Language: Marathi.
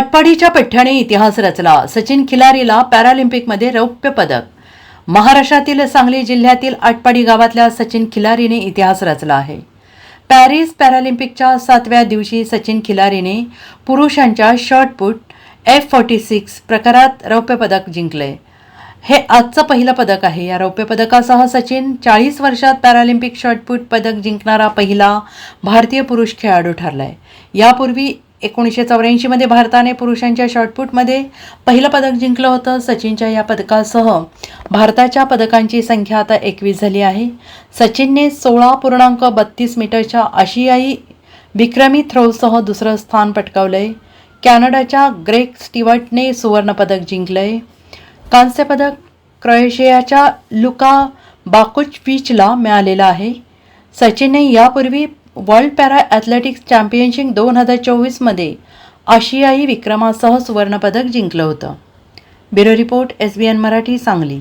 आटपाडीच्या पठ्ठ्याने इतिहास रचला. सचिन खिलारीला पॅरालिम्पिकमध्ये रौप्य पदक. महाराष्ट्रातील सांगली जिल्ह्यातील आटपाडी गावातल्या सचिन खिलारीने इतिहास रचला आहे. पॅरिस पॅरालिम्पिकच्या सातव्या दिवशी सचिन खिलारीने पुरुषांच्या शॉर्टपुट एफ फॉर्टी सिक्स प्रकारात रौप्य पदक जिंकले. हे आजचं पहिलं पदक आहे. या रौप्य पदकासह सचिन चाळीस वर्षात पॅरालिम्पिक शॉर्टपुट पदक जिंकणारा पहिला भारतीय पुरुष खेळाडू ठरलाय. यापूर्वी एकोणीसशे चौऱ्याऐंशीमध्ये भारताने पुरुषांच्या शॉटपूटमध्ये पहिलं पदक जिंकलं होतं. सचिनच्या या पदकासह भारताच्या पदकांची संख्या आता एकवीस झाली आहे. सचिनने सोळा पूर्णांक बत्तीस मीटरच्या आशियाई विक्रमी थ्रोसह दुसरं स्थान पटकावलंय. कॅनडाच्या ग्रेक स्टिवर्टने सुवर्णपदक जिंकलंय. आहे कांस्यपदक क्रोएशियाच्या लुका बाकुचविचला मिळालेलं आहे. सचिनने यापूर्वी वर्ल्ड पॅरा ॲथलेटिक्स चॅम्पियनशिप दोन हजार चोवीसमध्ये आशियाई विक्रमासह सुवर्णपदक जिंकलं होतं. Bureau report S B N Marathi Sangli.